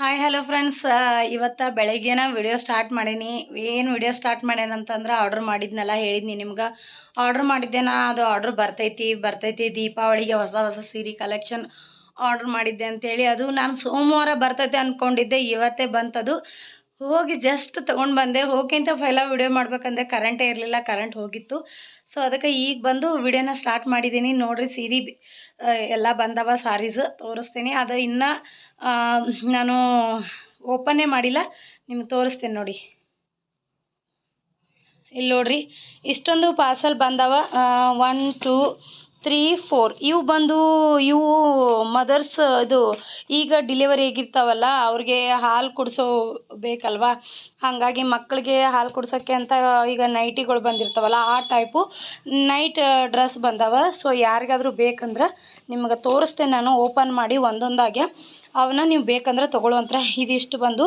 Hi hello friends ಇವತ್ತು ಬೆಳಗ್ಗೆನ video start ಮಾಡೀನಿ. ಏನು ವಿಡಿಯೋ ಸ್ಟಾರ್ಟ್ ಮಾಡ್ಯಾನಂತಂದ್ರೆ ಆರ್ಡ್ರ್ ಮಾಡಿದ್ನಲ್ಲ, ಹೇಳಿದ್ನಿ ನಿಮ್ಗೆ. ಆರ್ಡ್ರ್ ಮಾಡಿದ್ದೇನ ಅದು ಆರ್ಡ್ರ್ ಬರ್ತೈತಿ ಬರ್ತೈತಿ ದೀಪಾವಳಿಗೆ ಹೊಸ ಹೊಸ ಸೀರೆ ಕಲೆಕ್ಷನ್ ಆರ್ಡ್ರ್ ಮಾಡಿದ್ದೆ ಅಂತೇಳಿ. ಅದು ನಾನು ಸೋಮವಾರ ಬರ್ತೈತೆ ಅಂದ್ಕೊಂಡಿದ್ದೆ ಇವತ್ತೇ ಬಂತದು. ಹೋಗಿ ಜಸ್ಟ್ ತೊಗೊಂಡು ಬಂದೆ. ಹೋಗಿಂತ ಫೈಲ ವಿಡಿಯೋ ಮಾಡ್ಬೇಕಂದ್ರೆ ಕರೆಂಟೇ ಇರಲಿಲ್ಲ ಕರೆಂಟ್ ಹೋಗಿತ್ತು. ಸೊ ಅದಕ್ಕೆ ಈಗ ಬಂದು ವಿಡಿಯೋನ ಸ್ಟಾರ್ಟ್ ಮಾಡಿದ್ದೀನಿ ನೋಡಿರಿ ಸೀರೆ ಎಲ್ಲ ಬಂದವ ಸಾರೀಸ್ ತೋರಿಸ್ತೀನಿ. ಅದು ಇನ್ನೂ ನಾನು ಓಪನ್ನೇ ಮಾಡಿಲ್ಲ. ನಿಮ್ಗೆ ತೋರಿಸ್ತೀನಿ ನೋಡಿ. ಇಲ್ಲಿ ನೋಡ್ರಿ, ಇಷ್ಟೊಂದು ಪಾರ್ಸಲ್ ಬಂದವ. ಒನ್ ಟೂ ತ್ರೀ ಫೋರ್ ಇವು ಬಂದು, ಇವು ಮದರ್ಸ್ ಇದು ಈಗ ಡಿಲೆವರಿ ಆಗಿರ್ತಾವಲ್ಲ, ಅವ್ರಿಗೆ ಹಾಲು ಕುಡಿಸೋ ಬೇಕಲ್ವಾ? ಹಾಗಾಗಿ ಮಕ್ಕಳಿಗೆ ಹಾಲು ಕುಡ್ಸೋಕ್ಕೆ ಅಂತ ಈಗ ನೈಟಿಗಳು ಬಂದಿರ್ತಾವಲ್ಲ, ಆ ಟೈಪು ನೈಟ್ ಡ್ರೆಸ್ ಬಂದವ. ಸೊ ಯಾರಿಗಾದ್ರೂ ಬೇಕಂದ್ರೆ ನಿಮ್ಗೆ ತೋರಿಸ್ತೇನೆ ನಾನು ಓಪನ್ ಮಾಡಿ ಒಂದೊಂದಾಗೆ. ಅವನ್ನ ನೀವು ಬೇಕಂದ್ರೆ ತೊಗೊಳ್ಳುವಂತ್ರ ಇದಿಷ್ಟು ಬಂದು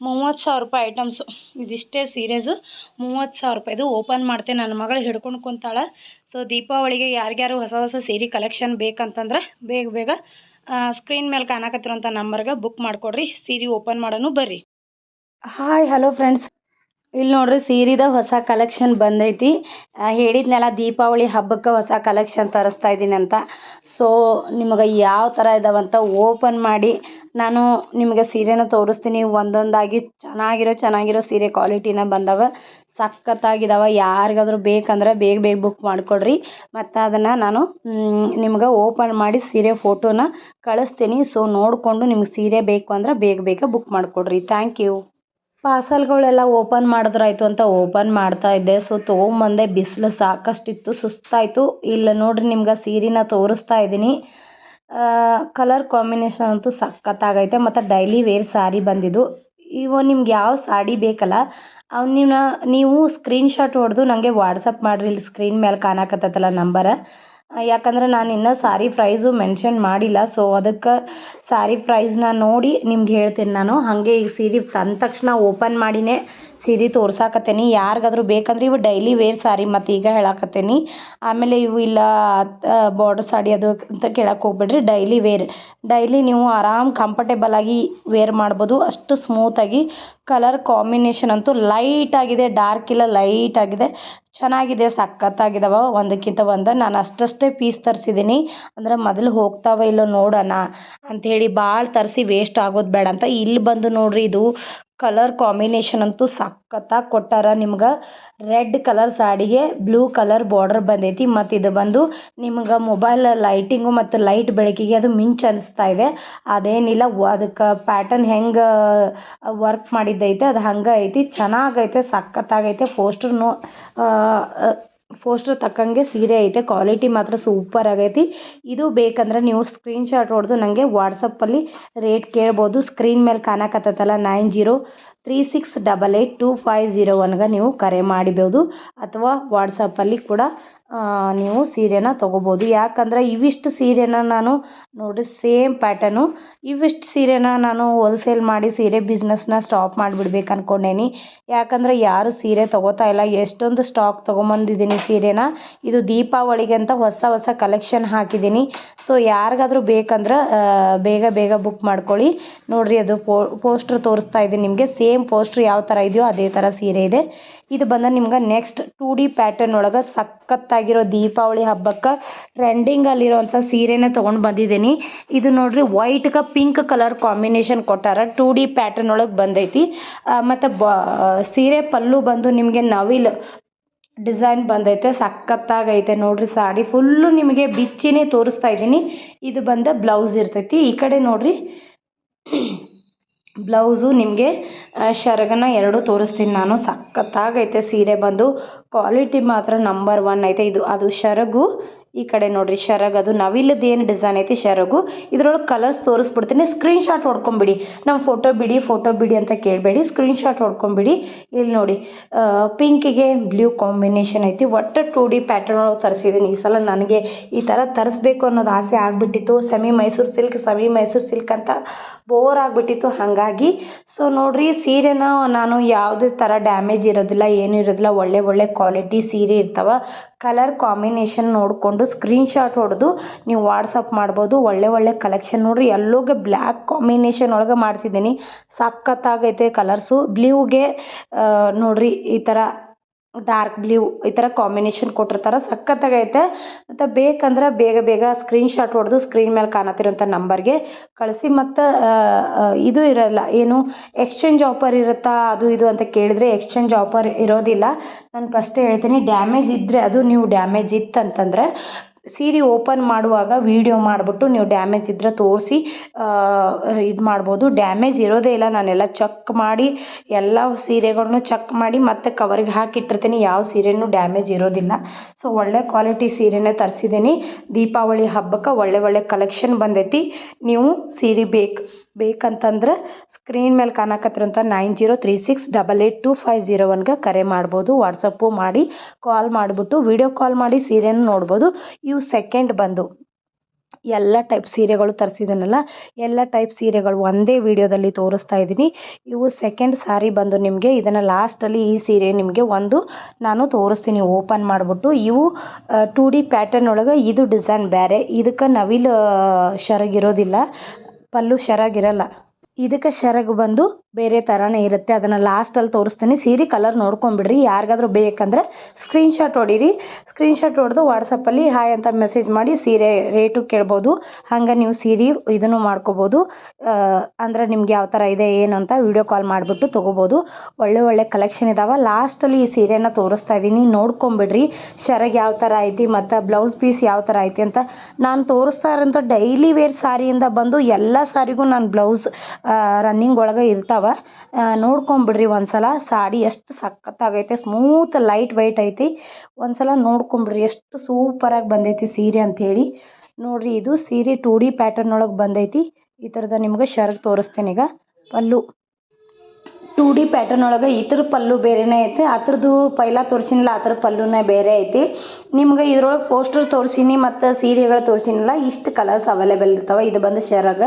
ಮೂವತ್ತು ಸಾವಿರ ರೂಪಾಯಿ ಐಟಮ್ಸು. ಇದಿಷ್ಟೇ ಸೀರೆಸು. ಮೂವತ್ತು ಸಾವಿರ ರೂಪಾಯಿದು ಓಪನ್ ಮಾಡ್ತೇನೆ ನನ್ನ ಮಗಳು ಹಿಡ್ಕೊಂಡು ಕುಂತಾಳೆ. ಸೊ ದೀಪಾವಳಿಗೆ ಯಾರಿಗ್ಯಾರು ಹೊಸ ಹೊಸ ಸೀರೆ ಕಲೆಕ್ಷನ್ ಬೇಕಂತಂದ್ರೆ ಬೇಗ ಬೇಗ ಸ್ಕ್ರೀನ್ ಮೇಲೆ ಕಾಣಕತ್ತಿರೋಂಥ ನಂಬರ್ಗೆ ಬುಕ್ ಮಾಡಿಕೊಡ್ರಿ. ಸೀರೆ ಓಪನ್ ಮಾಡೋನು ಬರ್ರಿ. ಹಾಯ್ ಹಲೋ ಫ್ರೆಂಡ್ಸ್ ಇಲ್ಲಿ ನೋಡ್ರಿ ಸೀರೆದ ಹೊಸ ಕಲೆಕ್ಷನ್ ಬಂದೈತಿ. ಹೇಳಿದ್ನೆಲ್ಲ ದೀಪಾವಳಿ ಹಬ್ಬಕ್ಕೆ ಹೊಸ ಕಲೆಕ್ಷನ್ ತರಿಸ್ತಾ ಇದ್ದೀನಿ ಅಂತ. ಸೊ ನಿಮಗೆ ಯಾವ ಥರ ಇದಾವಂತ ಓಪನ್ ಮಾಡಿ ನಾನು ನಿಮಗೆ ಸೀರೆನ ತೋರಿಸ್ತೀನಿ. ಒಂದೊಂದಾಗಿ ಚೆನ್ನಾಗಿರೋ ಚೆನ್ನಾಗಿರೋ ಸೀರೆ ಕ್ವಾಲಿಟಿನ ಬಂದವ. ಸಖತ್ತಾಗಿದಾವ. ಯಾರಿಗಾದ್ರೂ ಬೇಕಂದ್ರೆ ಬೇಗ ಬೇಗ ಬುಕ್ ಮಾಡಿಕೊಡ್ರಿ. ಮತ್ತು ಅದನ್ನು ನಾನು ನಿಮ್ಗೆ ಓಪನ್ ಮಾಡಿ ಸೀರೆ ಫೋಟೋನ ಕಳಿಸ್ತೀನಿ. ಸೊ ನೋಡಿಕೊಂಡು ನಿಮ್ಗೆ ಸೀರೆ ಬೇಕು ಅಂದ್ರೆ ಬೇಗ ಬೇಗ ಬುಕ್ ಮಾಡಿಕೊಡ್ರಿ. ಥ್ಯಾಂಕ್ ಯು ಪಾರ್ಸಲ್ಗಳೆಲ್ಲ ಓಪನ್ ಮಾಡಿದ್ರಾಯ್ತು ಅಂತ ಓಪನ್ ಮಾಡ್ತಾ ಇದ್ದೆ. ಸೊ ತೊಗೊಂಬಂದೆ, ಬಿಸಿಲು ಸಾಕಷ್ಟಿತ್ತು, ಸುಸ್ತಾಯಿತು. ಇಲ್ಲ ನೋಡಿರಿ, ನಿಮ್ಗೆ ಸೀರೆನ ತೋರಿಸ್ತಾ ಇದ್ದೀನಿ. ಕಲರ್ ಕಾಂಬಿನೇಷನ್ ಅಂತೂ ಸಖತ್ತಾಗೈತೆ. ಮತ್ತು ಡೈಲಿ ವೇರ್ ಸಾರಿ ಬಂದಿದ್ದು. ಇವು ನಿಮ್ಗೆ ಯಾವ ಸಾಡಿ ಬೇಕಲ್ಲ, ಅವನ್ನ ನೀವು ಸ್ಕ್ರೀನ್ಶಾಟ್ ಹೊಡೆದು ನನಗೆ ವಾಟ್ಸಪ್ ಮಾಡಿರಿ. ಇಲ್ಲಿ ಸ್ಕ್ರೀನ್ ಮೇಲೆ ಕಾಣಕತ್ತೈತಲ್ಲ ನಂಬರ. ಯಾಕಂದ್ರೆ ನಾನು ಇನ್ನೂ ಸಾರಿ ಪ್ರೈಸು ಮೆನ್ಷನ್ ಮಾಡಿಲ್ಲ. ಸೊ ಅದಕ್ಕೆ ಸಾರಿ ಪ್ರೈಸ್ನ ನೋಡಿ ನಿಮ್ಗೆ ಹೇಳ್ತೀನಿ ನಾನು. ಹಾಗೆ ಈಗ ಸೀರೆ ತಂದ ತಕ್ಷಣ ಓಪನ್ ಮಾಡಿನೇ ಸೀರೆ ತೋರ್ಸಾಕತ್ತೇನಿ. ಯಾರಿಗಾದ್ರೂ ಬೇಕಂದ್ರೆ ಇವು ಡೈಲಿ ವೇರ್ ಸಾರಿ ಮತ್ತು ಈಗ ಹೇಳಾಕತ್ತೇನಿ. ಆಮೇಲೆ ಇವು ಇಲ್ಲ ಬಾರ್ಡರ್ ಸಾಡಿ ಅದು ಅಂತ ಕೇಳಕ್ಕೆ ಹೋಗ್ಬೇಡ್ರಿ. ಡೈಲಿ ವೇರ್ ಡೈಲಿ ನೀವು ಆರಾಮ್ ಕಂಫರ್ಟೇಬಲ್ ಆಗಿ ವೇರ್ ಮಾಡ್ಬೋದು. ಅಷ್ಟು ಸ್ಮೂತಾಗಿ ಕಲರ್ ಕಾಂಬಿನೇಷನ್ ಅಂತೂ ಲೈಟ್ ಆಗಿದೆ, ಡಾರ್ಕ್ ಇಲ್ಲ, ಲೈಟ್ ಆಗಿದೆ. ಚೆನ್ನಾಗಿದೆ, ಸಖತ್ತಾಗಿದವ. ಒಂದಕ್ಕಿಂತ ಒಂದು. ನಾನು ಅಷ್ಟಷ್ಟೇ ಪೀಸ್ ತರಿಸಿದ್ದೀನಿ ಅಂದ್ರೆ ಮೊದಲು ಹೋಗ್ತಾವ ಇಲ್ಲೋ ನೋಡೋಣ. ಅಂಥೇಳಿ ಭಾಳ ತರಿಸಿ ವೇಸ್ಟ್ ಆಗೋದು ಬೇಡ ಅಂತ. ಇಲ್ಲಿ ಬಂದು ನೋಡಿರಿ, ಇದು ಕಲರ್ ಕಾಂಬಿನೇಷನ್ ಅಂತೂ ಸಖತ್ತಾಗಿ ಕೊಟ್ಟಾರ ನಿಮ್ಗೆ. ರೆಡ್ ಕಲರ್ ಸಾಡಿಗೆ ಬ್ಲೂ ಕಲರ್ ಬಾರ್ಡರ್ ಬಂದೈತಿ. ಮತ್ತು ಇದು ಬಂದು ನಿಮ್ಗೆ ಮೊಬೈಲ್ ಲೈಟಿಂಗು ಮತ್ತು ಲೈಟ್ ಬೆಳಕಿಗೆ ಅದು ಮಿಂಚ್ ಅನಿಸ್ತಾ ಇದೆ. ಅದೇನಿಲ್ಲ ಅದಕ್ಕೆ ಪ್ಯಾಟರ್ನ್ ಹೆಂಗೆ ವರ್ಕ್ ಮಾಡಿದ್ದೈತೆ, ಅದು ಹಂಗೆ ಐತಿ. ಚೆನ್ನಾಗೈತೆ, ಸಖತ್ತಾಗೈತೆ. ಪೋಸ್ಟ್ರು ಪೋಸ್ಟ್ರ್ ತಕ್ಕಂಗೆ ಸೀರೆ ಐತೆ ಕ್ವಾಲಿಟಿ ಮಾತ್ರ ಸೂಪರ್ ಆಗೈತಿ. ಇದು ಬೇಕಂದ್ರೆ ನೀವು ಸ್ಕ್ರೀನ್ಶಾಟ್ ಹೊಡೆದು ನನಗೆ ವಾಟ್ಸಪ್ಪಲ್ಲಿ ರೇಟ್ ಕೇಳ್ಬೋದು. ಸ್ಕ್ರೀನ್ ಮೇಲೆ ಕಾಣಕತ್ತಲ್ಲ nine zero three six double eight two five zero ಒನ್ಗೆ ನೀವು ಕರೆ ಮಾಡಿಬೋದು. ಅಥವಾ ವಾಟ್ಸಪ್ಪಲ್ಲಿ ಕೂಡ ನೀವು ಸೀರೆನ ತೊಗೋಬೋದು. ಯಾಕಂದ್ರೆ ಇವಿಷ್ಟು ಸೀರೆನ ನಾನು ನೋಡಿ ಸೇಮ್ ಪ್ಯಾಟರ್ನು ಇವಿಷ್ಟು ಸೀರೆನ ನಾನು ಹೋಲ್ಸೇಲ್ ಮಾಡಿ ಸೀರೆ ಬಿಸ್ನೆಸ್ನ ಸ್ಟಾಪ್ ಮಾಡಿಬಿಡ್ಬೇಕು ಅಂದ್ಕೊಂಡೇನಿ ಯಾಕಂದರೆ ಯಾರು ಸೀರೆ ತೊಗೋತಾ ಇಲ್ಲ. ಎಷ್ಟೊಂದು ಸ್ಟಾಕ್ ತೊಗೊಂಬಂದಿದ್ದೀನಿ ಸೀರೆನ. ಇದು ದೀಪಾವಳಿಗೆ ಅಂತ ಹೊಸ ಹೊಸ ಕಲೆಕ್ಷನ್ ಹಾಕಿದ್ದೀನಿ. ಸೊ ಯಾರಿಗಾದ್ರೂ ಬೇಕಂದ್ರೆ ಬೇಗ ಬೇಗ ಬುಕ್ ಮಾಡ್ಕೊಳ್ಳಿ. ನೋಡಿರಿ ಅದು ಪೋಸ್ಟ್ರ್ ತೋರಿಸ್ತಾ ಇದ್ದೀನಿ ನಿಮಗೆ. ಸೇಮ್ ಪೋಸ್ಟ್ರ್ ಯಾವ ಥರ ಇದೆಯೋ ಅದೇ ಥರ ಸೀರೆ ಇದೆ. ಇದು ಬಂದ ನಿಮ್ಗೆ ನೆಕ್ಸ್ಟ್ ಟೂ ಡಿ ಪ್ಯಾಟರ್ನ್ ಒಳಗೆ ಸಖತ್ತಾಗಿರೋ ದೀಪಾವಳಿ ಹಬ್ಬಕ್ಕೆ ಟ್ರೆಂಡಿಂಗಲ್ಲಿರೋಂಥ ಸೀರೆನೇ ತೊಗೊಂಡು ಬಂದಿದ್ದೀನಿ. ಇದು ನೋಡ್ರಿ ವೈಟ್ಗೆ ಪಿಂಕ್ ಕಲರ್ ಕಾಂಬಿನೇಷನ್ ಕೊಟ್ಟಾರ ಟೂ ಡಿ ಪ್ಯಾಟರ್ನ್ ಒಳಗೆ ಬಂದೈತಿ. ಮತ್ತು ಬ ಸೀರೆ ಪಲ್ಲು ಬಂದು ನಿಮಗೆ ನವಿಲು ಡಿಸೈನ್ ಬಂದೈತೆ, ಸಖತ್ತಾಗೈತೆ. ನೋಡ್ರಿ ಸಾಡಿ ಫುಲ್ಲು ನಿಮಗೆ ಬಿಚ್ಚಿನೇ ತೋರಿಸ್ತಾ ಇದ್ದೀನಿ. ಇದು ಬಂದ ಬ್ಲೌಸ್ ಇರ್ತೈತಿ. ಈ ಕಡೆ ನೋಡ್ರಿ. ಬ್ಲೌಸು ನಿಮಗೆ ಶರಗನ ಎರಡು ತೋರಿಸ್ತೀನಿ ನಾನು. ಸಖತ್ತಾಗೈತೆ ಸೀರೆ ಬಂದು. ಕ್ವಾಲಿಟಿ ಮಾತ್ರ ನಂಬರ್ ಒನ್ ಐತೆ. ಇದು, ಅದು ಶರಗು. ಈ ಕಡೆ ನೋಡ್ರಿ ಶರಗ್, ಅದು ಏನು ಡಿಸೈನ್ ಐತಿ ಶರಗು. ಇದ್ರೊಳಗೆ ಕಲರ್ಸ್ ತೋರಿಸ್ಬಿಡ್ತೀನಿ. ಸ್ಕ್ರೀನ್ಶಾಟ್ ಹೊಡ್ಕೊಂಬಿಡಿ. ನಮ್ಮ ಫೋಟೋ ಬಿಡಿ ಫೋಟೋ ಬಿಡಿ ಅಂತ ಕೇಳಬೇಡಿ. ಸ್ಕ್ರೀನ್ಶಾಟ್ ಹೊಡ್ಕೊಂಬಿಡಿ. ಇಲ್ಲಿ ನೋಡಿ ಪಿಂಕಿಗೆ ಬ್ಲೂ ಕಾಂಬಿನೇಷನ್ ಐತಿ. ಒಟ್ಟು ಟೂ ಡಿ ಪ್ಯಾಟರ್ನ್ ಒಳಗೆ ತರಿಸಿದ್ದೀನಿ ಈ ಸಲ ನನಗೆ ಈ ಥರ ತರಿಸ್ಬೇಕು ಅನ್ನೋದು ಆಸೆ ಆಗಿಬಿಟ್ಟಿತ್ತು. Semi Mysuru silk semi Mysuru silk ಅಂತ ಬೋರ್ ಆಗಿಬಿಟ್ಟಿತ್ತು. ಹಾಗಾಗಿ ಸೊ ನೋಡಿರಿ, ಸೀರೆನ ನಾನು ಯಾವುದೇ ಥರ ಡ್ಯಾಮೇಜ್ ಇರೋದಿಲ್ಲ, ಏನೂ ಇರೋದಿಲ್ಲ. ಒಳ್ಳೆ ಒಳ್ಳೆ ಕ್ವಾಲಿಟಿ ಸೀರೆ ಇರ್ತಾವೆ. ಕಲರ್ ಕಾಂಬಿನೇಷನ್ ನೋಡಿಕೊಂಡು ಸ್ಕ್ರೀನ್ಶಾಟ್ ಹೊಡೆದು ನೀವು ವಾಟ್ಸಪ್ ಮಾಡ್ಬೋದು. ಒಳ್ಳೆ ಒಳ್ಳೆ ಕಲೆಕ್ಷನ್ ನೋಡಿರಿ. ಎಲ್ಲೋಗೆ ಬ್ಲ್ಯಾಕ್ ಕಾಂಬಿನೇಷನ್ ಒಳಗೆ ಮಾಡಿಸಿದ್ದೀನಿ. ಸಖತ್ತಾಗೈತೆ ಕಲರ್ಸು. ಬ್ಲೂಗೆ ನೋಡಿರಿ ಈ ಥರ ಡಾರ್ಕ್ ಬ್ಲೂ ಈ ಥರ ಕಾಂಬಿನೇಷನ್ ಕೊಟ್ಟಿರ್ತಾರೆ. ಸಖತ್ತಾಗೈತೆ. ಮತ್ತು ಬೇಕಂದ್ರೆ ಬೇಗ ಬೇಗ ಸ್ಕ್ರೀನ್ ಶಾಟ್ ಹೊಡೆದು ಸ್ಕ್ರೀನ್ ಮೇಲೆ ಕಾಣತ್ತಿರೋಂಥ ನಂಬರ್ಗೆ ಕಳಿಸಿ. ಮತ್ತು ಇದು ಇರೋಲ್ಲ, ಏನು ಎಕ್ಸ್ಚೇಂಜ್ ಆಫರ್ ಇರುತ್ತಾ, ಅದು ಇದು ಅಂತ ಕೇಳಿದರೆ ಎಕ್ಸ್ಚೇಂಜ್ ಆಫರ್ ಇರೋದಿಲ್ಲ. ನಾನು ಫಸ್ಟೇ ಹೇಳ್ತೀನಿ ಡ್ಯಾಮೇಜ್ ಇದ್ದರೆ ಅದು ನೀವು ಡ್ಯಾಮೇಜ್ ಇತ್ತಂತಂದರೆ ಸೀರೆ ಓಪನ್ ಮಾಡುವಾಗ ವೀಡಿಯೋ ಮಾಡಿಬಿಟ್ಟು ನೀವು ಡ್ಯಾಮೇಜ್ ಇದ್ದರೆ ತೋರಿಸಿ ಇದು ಮಾಡ್ಬೋದು. ಡ್ಯಾಮೇಜ್ ಇರೋದೇ ಇಲ್ಲ. ನಾನೆಲ್ಲ ಚೆಕ್ ಮಾಡಿ, ಎಲ್ಲ ಸೀರೆಗಳನ್ನು ಚೆಕ್ ಮಾಡಿ ಮತ್ತೆ ಕವರಿಗೆ ಹಾಕಿಟ್ಟಿರ್ತೀನಿ ಯಾವ ಸೀರೆನೂ ಡ್ಯಾಮೇಜ್ ಇರೋದಿಲ್ಲ. ಸೊ ಒಳ್ಳೆ ಕ್ವಾಲಿಟಿ ಸೀರೆನೇ ತರಿಸಿದ್ದೀನಿ. ದೀಪಾವಳಿ ಹಬ್ಬಕ್ಕೆ ಒಳ್ಳೆ ಒಳ್ಳೆ ಕಲೆಕ್ಷನ್ ಬಂದೈತಿ. ನೀವು ಸೀರೆ ಬೇಕು. ಬೇಕಂತಂದ್ರೆ ಸ್ಕ್ರೀನ್ ಮೇಲೆ ಕಾಣಕತ್ತಿರೋಂಥ nine zero three six double eight two five zero ಒನ್ಗೆ ಕರೆ ಮಾಡ್ಬೋದು. ವಾಟ್ಸಪ್ಪು ಮಾಡಿ ಕಾಲ್ ಮಾಡಿಬಿಟ್ಟು ವಿಡಿಯೋ ಕಾಲ್ ಮಾಡಿ ಸೀರೆನ ನೋಡ್ಬೋದು. ಇವು ಸೆಕೆಂಡ್ ಬಂದು. ಎಲ್ಲ ಟೈಪ್ ಸೀರೆಗಳು ತರಿಸಿದ್ದೀನಲ್ಲ ಎಲ್ಲ ಟೈಪ್ ಸೀರೆಗಳು ಒಂದೇ ವಿಡಿಯೋದಲ್ಲಿ ತೋರಿಸ್ತಾ ಇದ್ದೀನಿ. ಇವು ಸೆಕೆಂಡ್ ಸಾರಿ ಬಂದು ನಿಮಗೆ, ಇದನ್ನು ಲಾಸ್ಟಲ್ಲಿ ಈ ಸೀರೆ ನಿಮಗೆ ಒಂದು ನಾನು ತೋರಿಸ್ತೀನಿ ಓಪನ್ ಮಾಡಿಬಿಟ್ಟು. ಇವು ಟೂ ಡಿ ಪ್ಯಾಟರ್ನ್ ಒಳಗೆ ಇದು ಡಿಸೈನ್ ಬೇರೆ ಇದಕ್ಕೆ ನವಿಲು ಶರಗಿರೋದಿಲ್ಲ ಪಲ್ಲು ಶರಗಿರಲ್ಲ ಇದಕ್ಕೆ ಶರಗು ಬಂದು ಬೇರೆ ಥರನೇ ಇರುತ್ತೆ. ಅದನ್ನು ಲಾಸ್ಟಲ್ಲಿ ತೋರಿಸ್ತೀನಿ. ಸೀರೆ ಕಲರ್ ನೋಡ್ಕೊಂಬಿಡ್ರಿ ಯಾರಿಗಾದ್ರೂ ಬೇಕಂದರೆ ಸ್ಕ್ರೀನ್ಶಾಟ್ ಹೊಡೀರಿ. ಸ್ಕ್ರೀನ್ಶಾಟ್ ಹೊಡೆದು ವಾಟ್ಸಪ್ಪಲ್ಲಿ ಹಾಯ್ ಅಂತ ಮೆಸೇಜ್ ಮಾಡಿ ಸೀರೆ ರೇಟು ಕೇಳ್ಬೋದು. ಹಂಗೆ ನೀವು ಸೀರೆ ಇದನ್ನು ಮಾಡ್ಕೋಬೋದು. ಅಂದರೆ ನಿಮ್ಗೆ ಯಾವ ಥರ ಇದೆ, ಏನು ಅಂತ ವೀಡಿಯೋ ಕಾಲ್ ಮಾಡಿಬಿಟ್ಟು ತೊಗೋಬೋದು. ಒಳ್ಳೆ ಒಳ್ಳೆ ಕಲೆಕ್ಷನ್ ಇದ್ದಾವೆ ಲಾಸ್ಟಲ್ಲಿ ಈ ಸೀರೆನ ತೋರಿಸ್ತಾ ಇದ್ದೀನಿ. ನೋಡ್ಕೊಂಬಿಡ್ರಿ ಶರಗೆ ಯಾವ ಥರ ಐತಿ ಮತ್ತು ಬ್ಲೌಸ್ ಪೀಸ್ ಯಾವ ಥರ ಐತಿ ಅಂತ. ನಾನು ತೋರಿಸ್ತಾ ಇರೋಂಥ ಡೈಲಿ ವೇರ್ ಸಾರಿಯಿಂದ ಬಂದು ಎಲ್ಲ ಸಾರಿಗೂ ನಾನು ಬ್ಲೌಸ್ ರನ್ನಿಂಗ್ ಒಳಗೆ ಇರ್ತಾವೆ. ನೋಡ್ಕೊಂಬಿಡ್ರಿ ಒಂದ್ಸಲ. ಸಾಡಿ ಎಷ್ಟು ಸಖತ್ತಾಗೈತೆ, ಸ್ಮೂತ್, ಲೈಟ್ ವೈಟ್ ಐತಿ. ಒಂದ್ಸಲ ನೋಡ್ಕೊಂಬಿಡ್ರಿ, ಎಷ್ಟು ಸೂಪರಾಗಿ ಬಂದೈತಿ ಸೀರೆ ಅಂಥೇಳಿ ನೋಡ್ರಿ, ಇದು ಸೀರೆ ಟೂ ಡಿ ಪ್ಯಾಟರ್ನ್ ಒಳಗೆ ಬಂದೈತಿ. ಈ ಥರದ ನಿಮ್ಗೆ ಶರ್ಟ್ ತೋರಿಸ್ತೇನೆ ಈಗ. ಪಲ್ಲು. ಟೂ ಡಿ ಪ್ಯಾಟರ್ನ್ ಒಳಗೆ ಈ ಥರ ಪಲ್ಲು ಬೇರೆನೇ ಐತೆ. ಅದ್ರದ್ದು ಪೈಲ ತೋರಿಸಿನಲ್ಲ, ಆ ಥರ ಪಲ್ಲುನೇ ಬೇರೆ ಐತಿ. ನಿಮ್ಗೆ ಇದ್ರೊಳಗೆ ಪೋಸ್ಟರ್ ತೋರಿಸಿನಿ ಮತ್ತು ಸೀರೆಗಳು ತೋರಿಸಿನಲ್ಲ, ಇಷ್ಟು ಕಲರ್ಸ್ ಅವೈಲೇಬಲ್ ಇರ್ತಾವೆ. ಇದು ಬಂದು ಶರಗ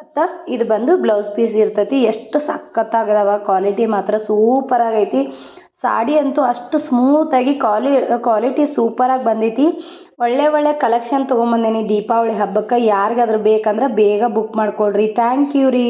ಮತ್ತು ಇದು ಬಂದು ಬ್ಲೌಸ್ ಪೀಸ್ ಇರ್ತೈತಿ. ಎಷ್ಟು ಸಖತ್ತಾಗದವ ಕ್ವಾಲಿಟಿ ಮಾತ್ರ ಸೂಪರ್ ಆಗೈತಿ. ಸಾಡಿ ಅಂತೂ ಅಷ್ಟು ಸ್ಮೂತಾಗಿ ಕ್ವಾಲಿ ಕ್ವಾಲಿಟಿ ಸೂಪರಾಗಿ ಬಂದೈತಿ. ಒಳ್ಳೆ ಒಳ್ಳೆ ಕಲೆಕ್ಷನ್ ತೊಗೊಂಬಂದೇನಿ ದೀಪಾವಳಿ ಹಬ್ಬಕ್ಕೆ. ಯಾರಿಗಾದ್ರೂ ಬೇಕಂದ್ರೆ ಬೇಗ ಬುಕ್ ಮಾಡ್ಕೊಳ್ರಿ ಥ್ಯಾಂಕ್ ಯು ರೀ.